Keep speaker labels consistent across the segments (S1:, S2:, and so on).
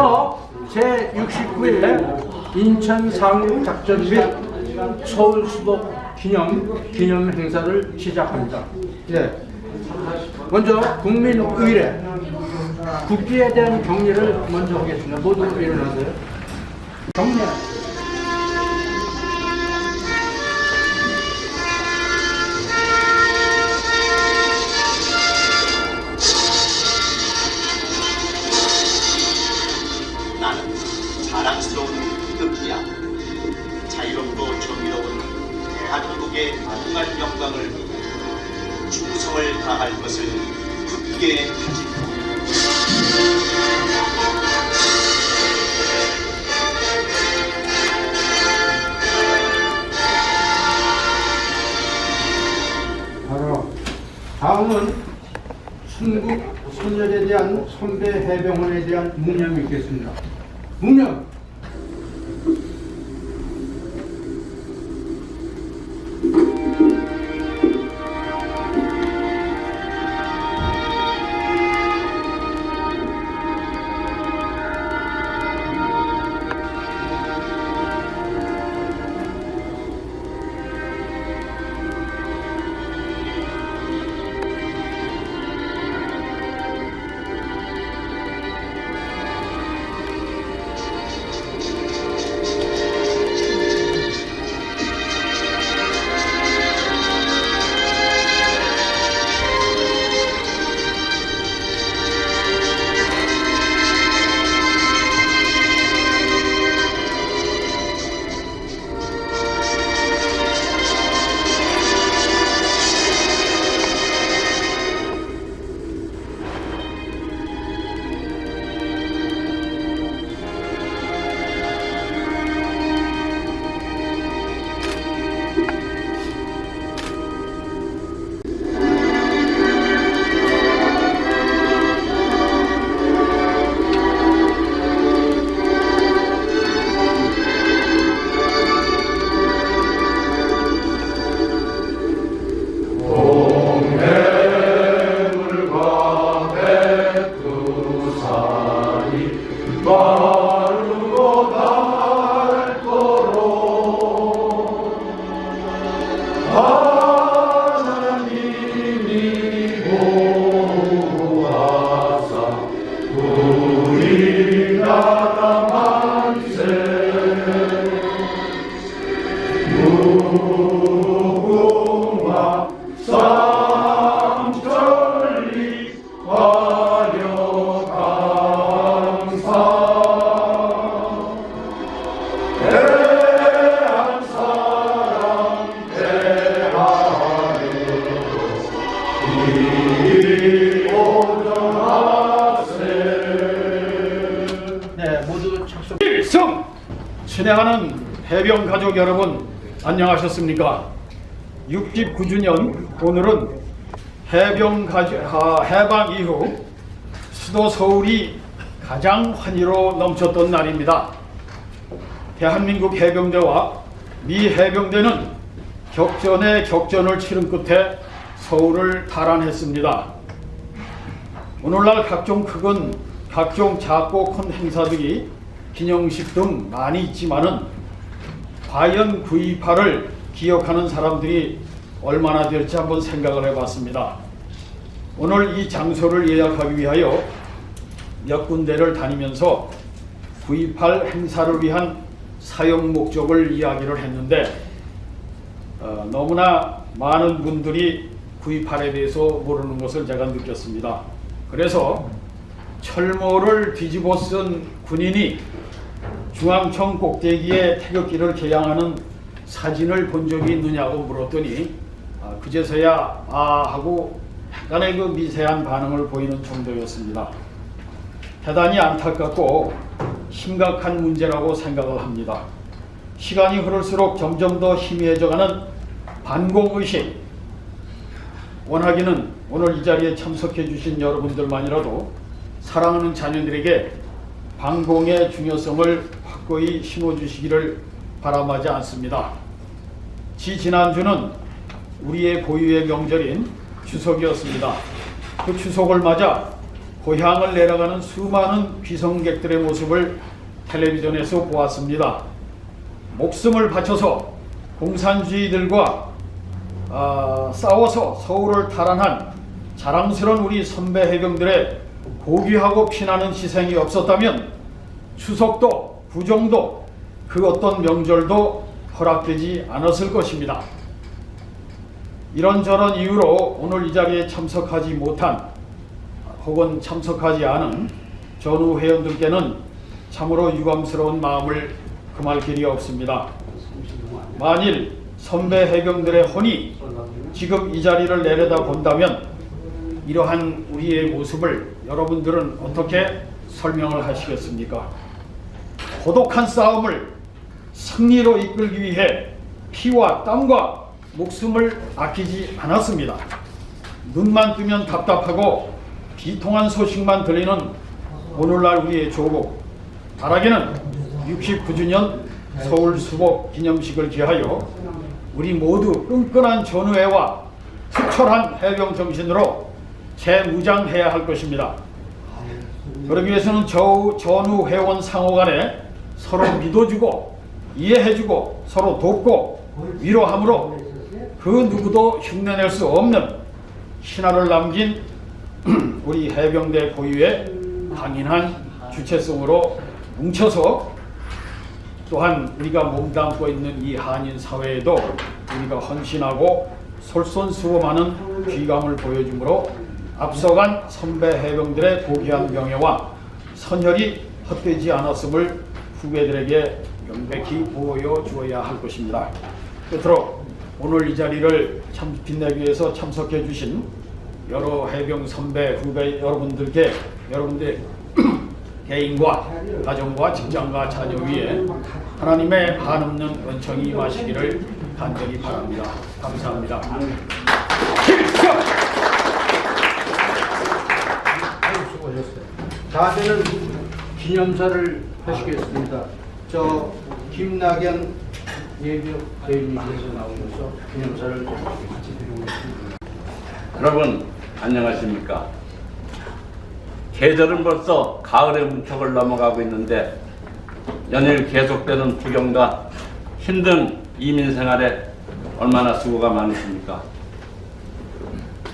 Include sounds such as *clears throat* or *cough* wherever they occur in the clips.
S1: 지금부터 제69회 인천 상륙 작전 및 서울 수도 기념 기념 행사를 시작합니다. 예. 먼저 국민 의례 국기에 대한 경례를 먼저 하겠습니다. 모두 일어나세요. 경례. 다음은 순국 선열에 대한 선배 해병원에 대한 묵념이 있겠습니다. 묵념.
S2: 친애하는 해병 가족 여러분 안녕하셨습니까? 69주년 오늘은 해병 가족 아, 해방 이후 수도 서울이 가장 환희로 넘쳤던 날입니다. 대한민국 해병대와 미 해병대는 격전에 격전을 치른 끝에 서울을 탈환했습니다. 오늘날 각종 크건 각종 작고 큰 행사들이 기념식 등 많이 있지만은 과연 9.28을 기억하는 사람들이 얼마나 될지 한번 생각을 해봤습니다. 오늘 이 장소를 예약하기 위하여 몇 군데를 다니면서 9.28 행사를 위한 사용 목적을 이야기를 했는데 어, 너무나 많은 분들이 9.28에 대해서 모르는 것을 제가 느꼈습니다. 그래서 철모를 뒤집어 쓴 군인이 중앙청 꼭대기에 태극기를 개양하는 사진을 본 적이 있느냐고 물었더니 아, 그제서야 아 하고 약간의 그 미세한 반응을 보이는 정도였습니다. 대단히 안타깝고 심각한 문제라고 생각을 합니다. 시간이 흐를수록 점점 더 희미해져가는 반공의식 원하기는 오늘 이 자리에 참석해 주신 여러분들만이라도 사랑하는 자녀들에게 반공의 중요성을 확고히 심어주시기를 바람하지 않습니다. 지 지난주는 우리의 고유의 명절인 추석이었습니다. 그 추석을 맞아 고향을 내려가는 수많은 귀성객들의 모습을 텔레비전에서 보았습니다. 목숨을 바쳐서 공산주의들과 아, 싸워서 서울을 탈환한 자랑스러운 우리 선배 해병들의 고귀하고 피나는 희생이 없었다면 추석도 구정도 그 어떤 명절도 허락되지 않았을 것입니다. 이런저런 이유로 오늘 이 자리에 참석하지 못한 혹은 참석하지 않은 전후 회원들께는 참으로 유감스러운 마음을 금할 길이 없습니다. 만일 선배 해병들의 혼이 지금 이 자리를 내려다 본다면 이러한 우리의 모습을 여러분들은 어떻게 설명을 하시겠습니까? 고독한 싸움을 승리로 이끌기 위해 피와 땀과 목숨을 아끼지 않았습니다. 눈만 뜨면 답답하고 비통한 소식만 들리는 오늘날 우리의 조국 바라기는 69주년 서울 수복 기념식을 기하여 우리 모두 끈끈한 전우회와 특철한 해병 정신으로 재무장해야 할 것입니다. 그러기 위해서는 저, 전후 회원 상호 간에 서로 믿어주고 이해해주고 서로 돕고 위로함으로 그 누구도 흉내낼 수 없는 신화를 남긴 *clears throat* 우리 해병대 고유의 강인한 주체성으로 뭉쳐서 또한 우리가 몸담고 있는 이 한인 사회에도 우리가 헌신하고 솔선수범하는 귀감을 보여주므로 앞서간 선배 해병들의 고귀한 명예와 선혈이 헛되지 않았음을 후배들에게 명백히 보여주어야 할 것입니다. 끝으로 오늘 이 자리를 참 빛내기 위해서 참석해 주신 여러 해병 선배 후배 여러분들께 여러분들 *clears throat* 개인과 가정과 직장과 자녀 위에 하나님의 한없는 은총이 임하시기를 간절히 바랍니다. 감사합니다.
S1: 수고하셨어요. 다음에는 기념사를 하시겠습니다. 저 김낙연 예비역 대위님께서 나오셔서 기념사를 같이 드리겠습니다.
S3: 여러분 안녕하십니까? 계절은 벌써 가을의 문턱을 넘어가고 있는데 연일 계속되는 부경과 힘든 이민 생활에 얼마나 수고가 많으십니까?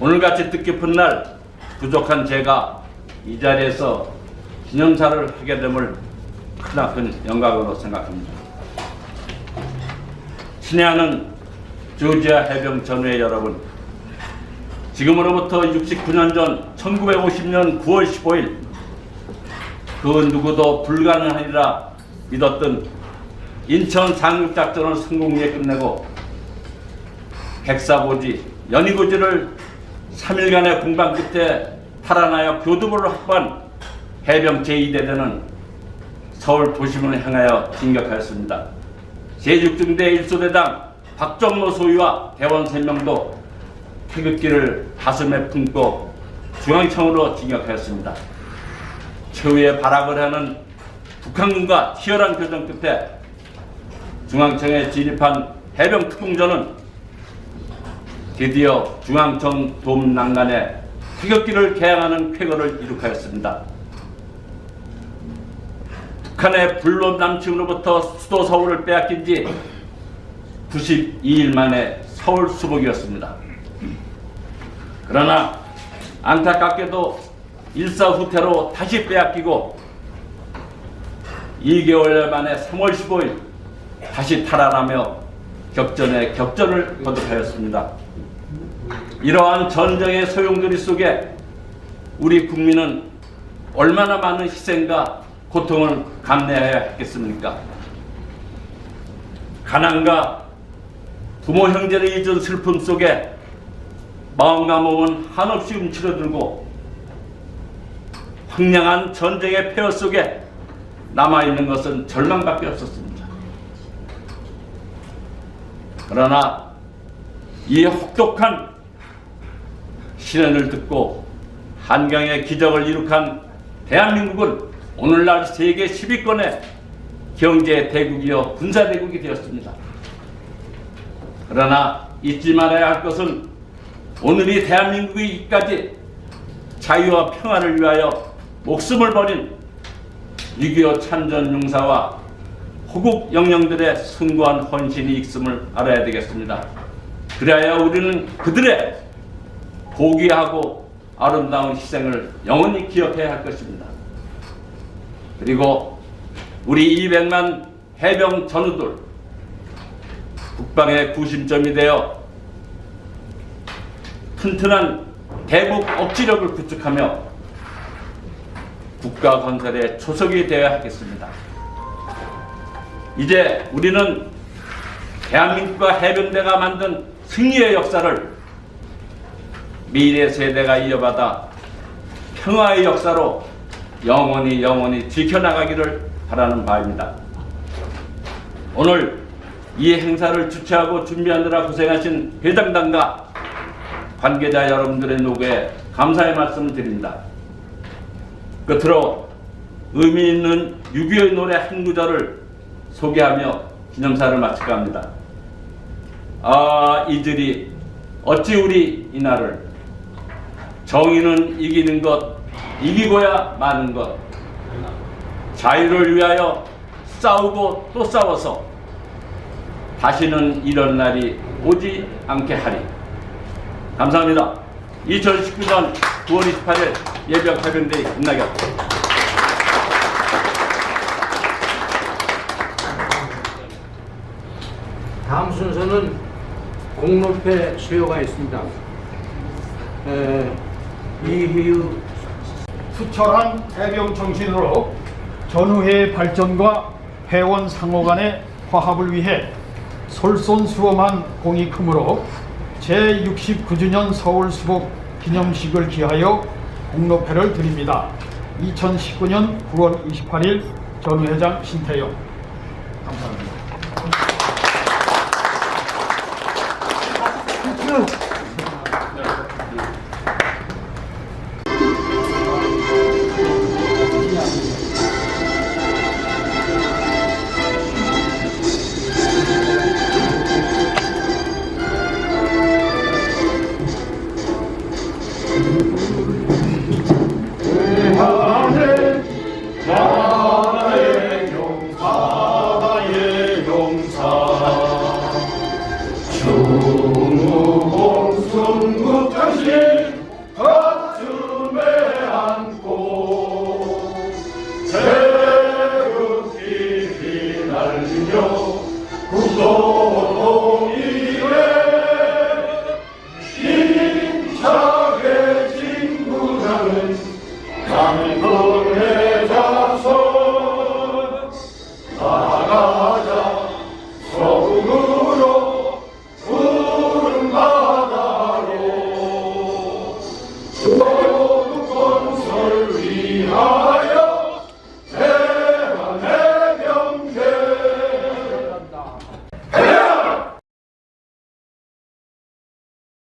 S3: 오늘같이 뜻깊은 날 부족한 제가 이 자리에서 기념사를 하게 됨을 크나큰 영광으로 생각합니다. 친애하는 조지아 해병 전회 여러분 지금으로부터 69년 전 1950년 9월 15일 그 누구도 불가능하리라 믿었던 인천 상륙작전을 성공리에 끝내고 백사고지 연희고지를 3일간의 공방 끝에 탈환하여 교두보를 확보한 해병 제2대대는 서울 도심을 향하여 진격하였습니다. 제6중대 1소대장 박정로 소위와 대원 3명도 태극기를 가슴에 품고 중앙청으로 진격하였습니다. 최후의 발악을 하는 북한군과 치열한 교전 끝에 중앙청에 진입한 해병 특공전은 드디어 중앙청 돔 난간에 태극기를 개항하는 쾌거를 이룩하였습니다. 북한의 불법 남침으로부터 수도 서울을 빼앗긴 지 92일 만에 서울 수복이었습니다. 그러나 안타깝게도 일사후퇴로 다시 빼앗기고 2개월 만에 3월 15일 다시 탈환하며 격전에 격전을 거듭하였습니다. 이러한 전쟁의 소용돌이 속에 우리 국민은 얼마나 많은 희생과 고통을 감내해야 했겠습니까? 가난과 부모 형제를 잊은 슬픔 속에 마음과 몸은 한없이 움츠러들고 황량한 전쟁의 폐허 속에 남아있는 것은 절망밖에 없었습니다. 그러나 이 혹독한 시련을 듣고 한강의 기적을 이룩한 대한민국은 오늘날 세계 10위권의 경제 대국이요 군사 대국이 되었습니다. 그러나 잊지 말아야 할 것은 오늘 이 대한민국이 이까지 자유와 평화를 위하여 목숨을 버린 6.25 참전 용사와 호국 영령들의 숭고한 헌신이 있음을 알아야 되겠습니다. 그래야 우리는 그들의 고귀하고 아름다운 희생을 영원히 기억해야 할 것입니다. 그리고 우리 200만 해병 전우들 국방의 구심점이 되어 튼튼한 대북 억지력을 구축하며 국가 건설의 초석이 되어야 하겠습니다. 이제 우리는 대한민국과 해병대가 만든 승리의 역사를 미래 세대가 이어받아 평화의 역사로 영원히 영원히 지켜나가기를 바라는 바입니다. 오늘 이 행사를 주최하고 준비하느라 고생하신 회장단과 관계자 여러분들의 노고에 감사의 말씀을 드립니다. 끝으로 의미 있는 6.25의 노래 한 구절을 소개하며 기념사를 마칠까 합니다. 아 이들이 어찌 우리 이날을 정의는 이기는 것 이기고야 마는 것. 자유를 위하여 싸우고 또 싸워서 다시는 이런 날이 오지 않게 하리. 감사합니다. 2019년 9월 28일 예병 해병대회 끝나겠습니다.
S1: 다음 순서는 공로패 수여가 있습니다. 에, 이희우
S2: 투철한 해병 정신으로 전후회의 발전과 회원 상호 간의 화합을 위해 솔선수범한 크므로 제69주년 서울 수복 기념식을 기하여 공로패를 드립니다. 2019년 9월 28일 전후회장 신태영 감사합니다.